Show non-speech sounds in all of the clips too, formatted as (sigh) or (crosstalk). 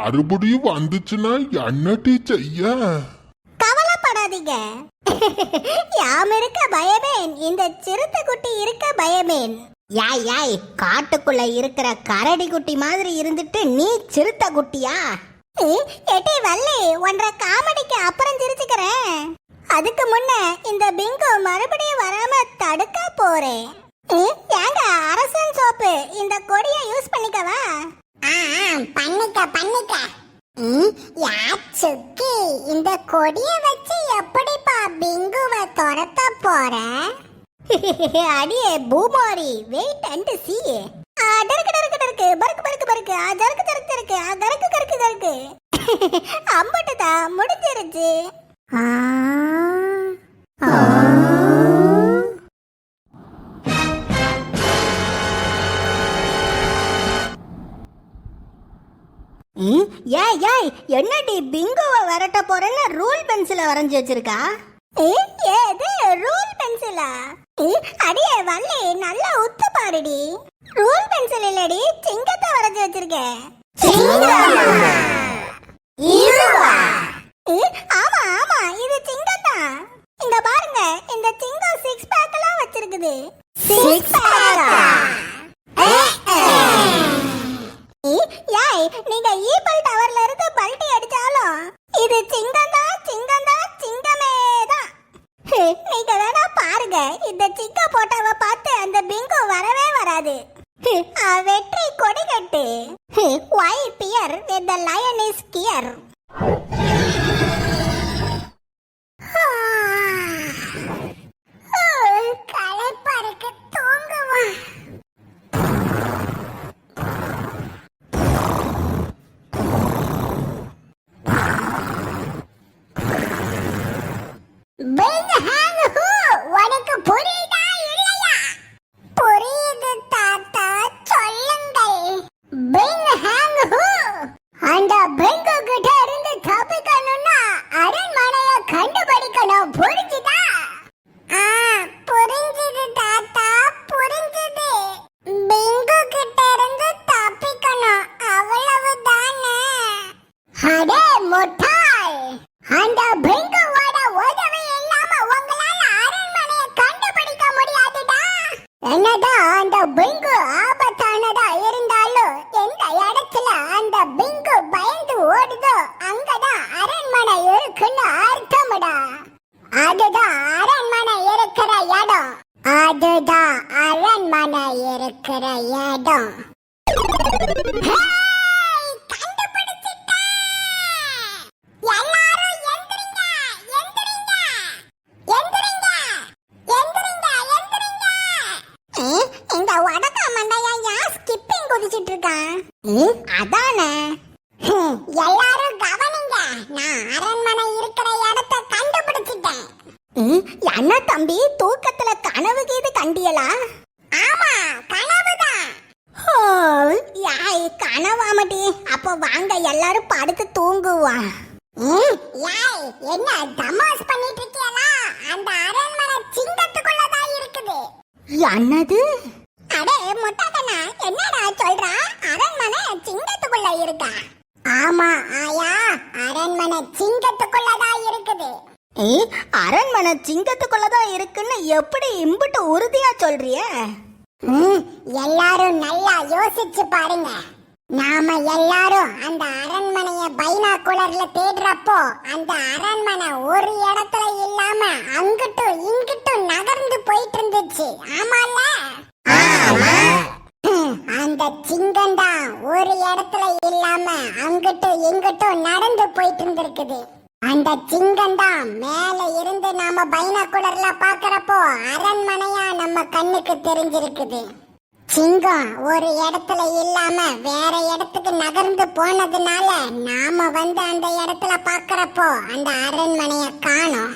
மறுபடியும் வந்துச்சுன்னா என்னடி செய்ய கவலைப்படாதீங்க. (laughs) யாம் இருக்க பயமேன். இந்த சிறுத்தை குட்டி இருக்க பயமேன். யாய் யாய் காட்டுக்குள்ள இருக்கிற கரடி குட்டி மாதிரி இருந்துட்டு நீ சிறுத்தை குட்டியா? (laughs) எட்டி வள்ளி ஒன்றரை காமெடிக்கு அப்புறம் சிரிச்சுக்கிறேன். அதுக்கு முன்ன இந்த பிங்கு மறுபடியும் வராம தடுக்க போறேன். (laughs) ஏங்க அரசன் சோப்பு இந்த கொடியை யூஸ் பண்ணிக்கவா? பண்ணிக்க. பண்ணிக்க யாச்சுக்கி இந்த கொடிய வச்சு எப்படிப்பா பிங்குவ துரத்த போற? (laughs) அடியே பூமாரி வெயிட் அண்ட் சி டருக்கு டருக்கு டருக்கு பருக்கு பருக்கு பருக்கு. ஆ ஜருக்கு ஜருக்கு ஜருக்கு கருக்கு கருக்கு கருக்கு (laughs) அம்பட்டு தான் முடிஞ்சிருச்சு. ஆ ஏய் என்னடி பிங்குவ வரட்ட போறேன்னு ரூல் பென்சில வரைஞ்சு வச்சிருக்கா? ஏது ரூல் பென்சிலா? அடியே வள்ளி நல்லா உத்து பாருடி. ரூல் பென்சில் இல்லடி சிங்கத்தை வரைஞ்சு வச்சிருக்கேன் ஆமா ஆமா இது சிங்கம் தான் இங்க பாருங்க இந்த சிங்கம் சிக்ஸ் பேக் எல்லாம் வச்சிருக்குது சிக்ஸ் யாய் நீங்க ஈபிள் டவர்ல இருந்து பல்டி அடிச்சாலும் இது சிங்கம் தான் சிங்கம் தான் சிங்கமே தான் நீங்க வேணா பாருங்க இந்த சிங்க போட்டோவை பார்த்து அந்த பிங்கு வரவே வராது. ஆ, வெற்றி கொடி கட்டு. Why fear with the lion is here களைப்பா இருக்கு தூங்குவா பிங் ஹேங் ஹூ உனக்கு அதானே? ஹம், எல்லாரும் கவனிங்க. நான் அரண்மனை இருக்கிற இடத்த கண்டுபிடிச்சிட்டேன். என்ன தம்பி தூக்கத்துல கனவு கீது கண்டியலா? ஆமா கனவுதான். யாய் கனவாமடி அப்ப வாங்க எல்லாரும் படுத்து தூங்குவோம். யாய் என்ன தமாஸ் பண்ணிட்டு இருக்கியலா? அந்த அரண்மனை சிங்கத்துக்குள்ளதான் இருக்குது. என்னது? அடே முட்டாக்கண்ணா என்னடா சொல்றா? அரண்மனை சிங்கத்துக்குள்ள இருக்கா? ஆமா ஆயா அரண்மனை சிங்கத்துக்குள்ளதான் இருக்குது. அரண்மனை சிங்கத்துக்குள்ளதான் இருக்குன்னு எப்படி இம்புட்டு உறுதியா சொல்றிய? எல்லாரும் நல்லா யோசிச்சு பாருங்க. நாம எல்லாரும் அந்த அரண்மனைய பைனாகுலர்ல தேடுறப்போ அந்த அரண்மனை ஒரு இடத்துல இல்லாம அங்கிட்டும் இங்கிட்டும் நகர்ந்து போயிட்டு இருந்துச்சு. ஆமால அந்த சிங்கம் தான் ஒரு இடத்துல இல்லாம அங்கிட்டும் இங்கிட்டும் நடந்து போயிட்டு இருந்திருக்குது. அந்த சிங்கம் தான் மேல இருந்து நாம பைனாகுலர்ல பாக்குறப்போ அரண்மனையா நம்ம கண்ணுக்கு தெரிஞ்சிருக்குது. சிங்கம் ஒரு இடத்துல இல்லாம வேற இடத்துக்கு நகர்ந்து போனதுனால நாம வந்து அந்த இடத்துல பாக்குறப்போ அந்த அரண்மனைய காணோம்.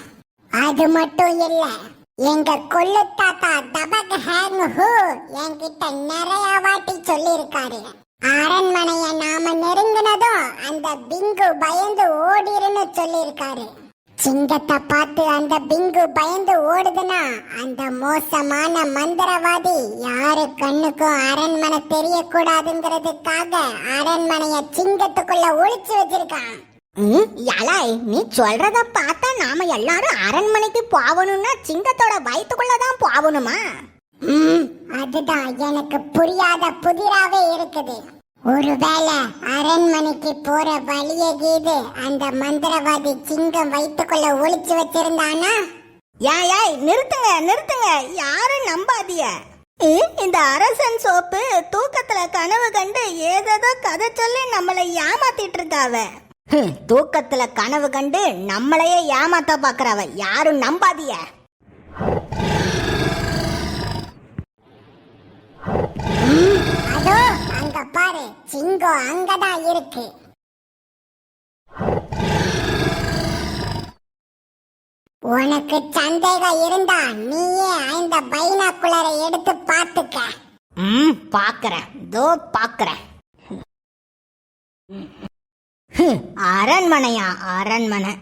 அது மட்டும் இல்லை எங்க கொள்ளு தாத்தா தபக் ஹேங் ஹூ என்கிட்ட நிறைய வாட்டி சொல்லியிருக்காரு. அரண்மனைய நாம நெருங்கினதும் அந்த பிங்கு பயந்து ஓடிருன்னு சொல்லியிருக்காரு. சிங்கத்தை பார்த்து அந்த பிங்கு பயந்து ஓடுதுன்னா அந்த மோசமான மந்திரவாதி யாரு கண்ணுக்கும் அரண்மனை தெரியக்கூடாதுங்கிறதுக்காக அரண்மனைய சிங்கத்துக்குள்ள ஒழிச்சு வச்சிருக்கான். ம், யாழாய் நீ சொல்றத பார்த்தா நாம எல்லாரும் அரண்மனைக்கு போகணும்னா சிங்கத்தோட வயித்துக்குள்ள தான் போகணுமா? ம், அதுதான் எனக்கு புரியாத புதிராவே இருக்குது. ஒருவேளை அரண்மனைக்கு போற வழிய கீது அந்த மந்திரவாதி சிங்கம் வயிற்றுக்குள்ள ஒளிச்சு வச்சிருந்தானா? ஏய் நிறுத்துங்க நிறுத்துங்க. யாரும் நம்பாதீய இந்த அரசன் சோப்பு தூக்கத்துல கனவு கண்டு ஏதேதோ கதை சொல்லி நம்மளை ஏமாத்திட்டு இருக்காவ. தூக்கத்துல கனவு கண்டு நம்மளையே ஏமாத்த பாக்குறவ யாரும் நம்பாதீய அதோ அங்க பாரு சிங்கம் அங்கதான் இருக்கு. உனக்கு சந்தேகம் இருந்தா நீயே இந்த பைனாக்குலரை எடுத்து பாத்துக்க. ம் பாக்குறேன். தோ பாக்குறேன். (laughs) அரண்மனையா அரண்மனை.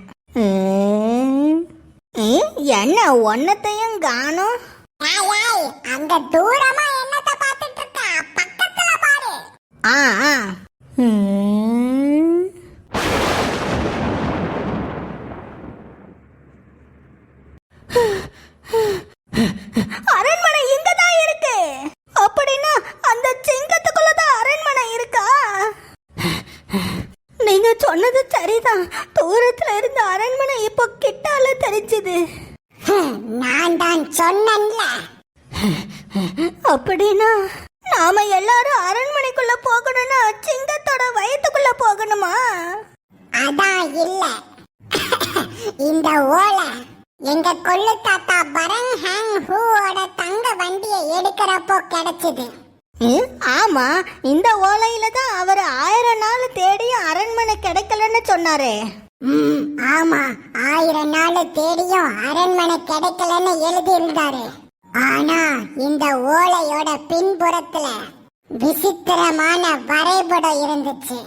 என்ன ஒன்னத்தையும் காணும்? அங்க தூரமா என்னத்த பாத்துட்டு இருக்க? பக்கத்துல பாரு. ஆ ஆ ம். அரண்மனை இங்கதான் இருக்கு அப்படின்னா அந்த சிங்கத்துக்குள்ளதான் அரண்மனை இருக்கா நீங்க சொன்னது சரிதான் தூரத்துல இருந்த அரண்மனை இப்போ கிட்டால தெரிஞ்சுது ஹம், சொன்னேன்ல. அப்படின்னா நாம எல்லாரும் அரண்மனைக்குள்ள போகணும்னா சிங்கத்தோட வயித்துக்குள்ள போகணுமா? அதான் இல்ல. இந்த ஓலை எங்க கொள்ளு தாத்தா பரங் ஹேங் ஹூவோட தங்க வண்டியை எடுக்கிறப்போ கிடைச்சது. ஆமா இந்த ஓலையில தான் அவர் ஆயிரம் நாள் சொன்னாரே. ம், ஆமா ஆயிரம் நாள் தேடியும் அரண்மனை கிடைக்கலன்னு எழுதி இருந்தாரு ஆனா இந்த ஓலையோட பின்புறத்துல விசித்திரமான வரைபடம் இருந்துச்சு.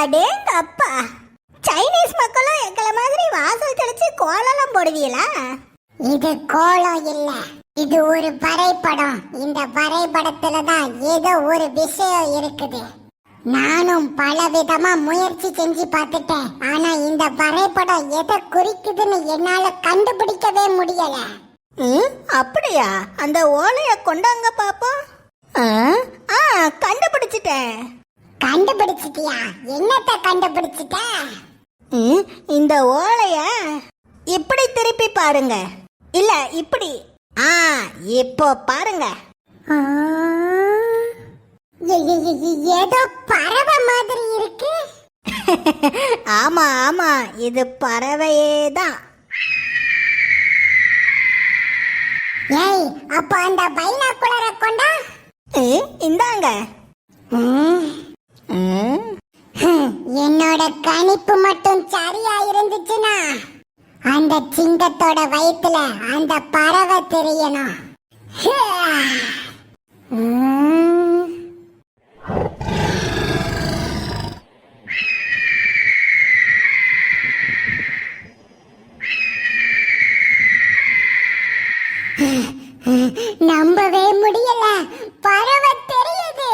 அடேங்க அப்பா. சைனீஸ் மக்களும் எங்களை மாதிரி வாசல் தெளிச்சு கோலெல்லாம் போடுவீங்களா? இது கோலம் இல்ல இது ஒரு வரைபடம். இந்த வரைபடத்துல தான் ஏதோ ஒரு விஷயம் இருக்குது. நானும் பல விதமா முயற்சி செஞ்சு பார்த்துட்டேன். ஆனா இந்த வரைபடம் எதை குறிக்குதுன்னு என்னால கண்டுபிடிக்கவே முடியல. ம், அப்படியா? அந்த ஓலைய கொண்டாங்க பாப்போம். ஆ, ஆ கண்டுபிடிச்சிட்டேன். கண்டுபிடிச்சிட்டியா? என்னத்த கண்டுபிடிச்சிட்ட? ம், இந்த ஓலைய இப்படி திருப்பி பாருங்க. இல்ல இப்படி. ஆ இப்போ பாருங்க. ஆ, ஏதோ பறவை மாதிரி இருக்கு. (laughs) ஆமா ஆமா இது பறவையே தான். ஏய் அப்ப அந்த பைனாக்குலரை கொண்டா? இந்தாங்க. என்னோட கணிப்பு மட்டும் சரியா இருந்துச்சுன்னா அந்த சிங்கத்தோட வயித்துல அந்த பறவை தெரியணும் ஹே. ம். நம்பவே முடியல பறவை தெரியுது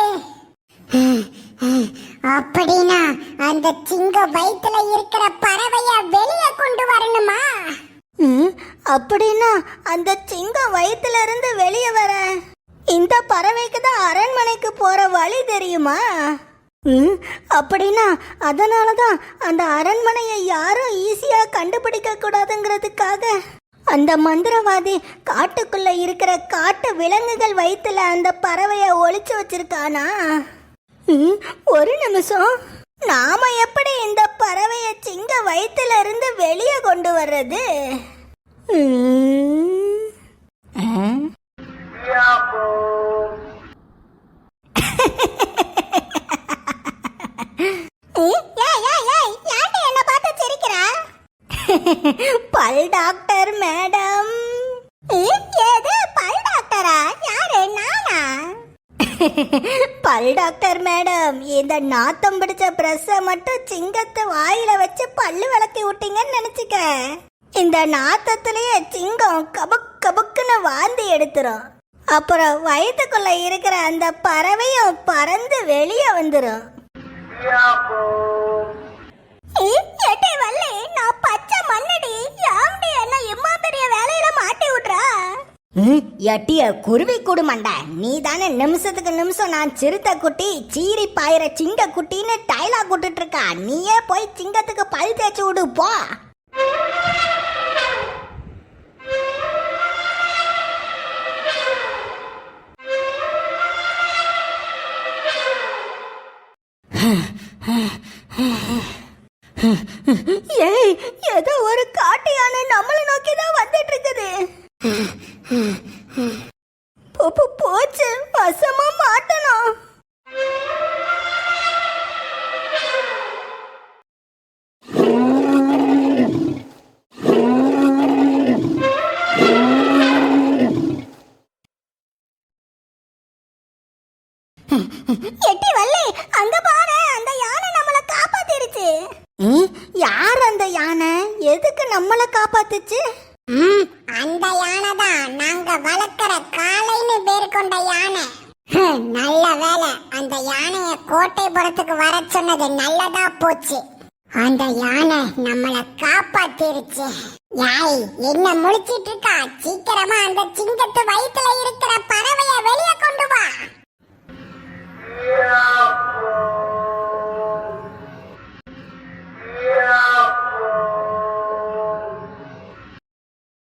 அப்படின்னா அந்த சிங்க வயித்துல இருக்கிற பறவைய வெளிய கொண்டு வரணுமா ம், அப்படின்னா அந்த சிங்கம் வயித்துல இருந்து வெளியே வர இந்த பறவைக்கு தான் அரண்மனைக்கு போற வழி தெரியுமா? ம், அப்படின்னா அதனால தான் அந்த அரண்மனையை யாரும் ஈஸியா கண்டுபிடிக்க கூடாதுங்கிறதுக்காக அந்த மந்திரவாதி காட்டுக்குள்ள இருக்கிற காட்டு விலங்குகள் வயிற்றுல அந்த பறவையை ஒழிச்சு வச்சிருக்கானா? ம், ஒரு நிமிஷம். நாம எப்படி இந்த பறவையை சிங்க வயிற்றுல இருந்து வெளியே கொண்டு வர்றது? ம். ம். ஏய், ஏய், ஏய், ஏய், ஏன்டி என்னை பார்த்து சிரிக்கிறா? (laughs) பல் டாக்டர் மேடம். ஏது? பல் டாக்டரா? யாரு? நானா? (laughs) பல் டாக்டர் மேடம் இந்த நாத்தம் பிடிச்ச பிரஸ்ஸ மட்டும் சிங்கத்தை வாயில வச்சு பல்லு விளக்கி விட்டீங்கன்னு நினைச்சுக்க இந்த நாத்தத்திலேயே சிங்கம் கபுக் கபுக்குன்னு வாந்தி எடுத்துரும். அப்புறம் வயிற்றுக்குள்ள இருக்கிற அந்த பறவையும் பறந்து வெளியே வந்துடும் எட்டிய குருவி குடுமண்டா நீ தானே நிமிஷத்துக்கு நிமிஷம் நான் சிறுத்தை குட்டி சீரி பாயிர சிங்க குட்டின்னு டைலாக் விட்டுட்டு இருக்கா. நீயே போய் சிங்கத்துக்கு பல் தேய்ச்சி விடு போ. ஏய் ஏதோ ஒரு காட்டு யானை நம்மளை நோக்கி தான் வந்துட்டு இருக்குது. போச்சு. வசமா பார்த்துச்சு? அந்த யானை தான். நாங்க வளர்க்கிற காளைன்னு பேர் கொண்ட யானை. நல்ல வேலை அந்த யானைய கோட்டைபுரத்துக்கு வர சொன்னது நல்லதா போச்சு. அந்த யானை நம்மள காப்பாத்திருச்சு. யாய் என்ன முடிச்சிட்டு இருக்கா சீக்கிரமா அந்த சிங்கத்து வயித்துல இருக்கிற பறவைய வெளிய கொண்டு வா. Yeah.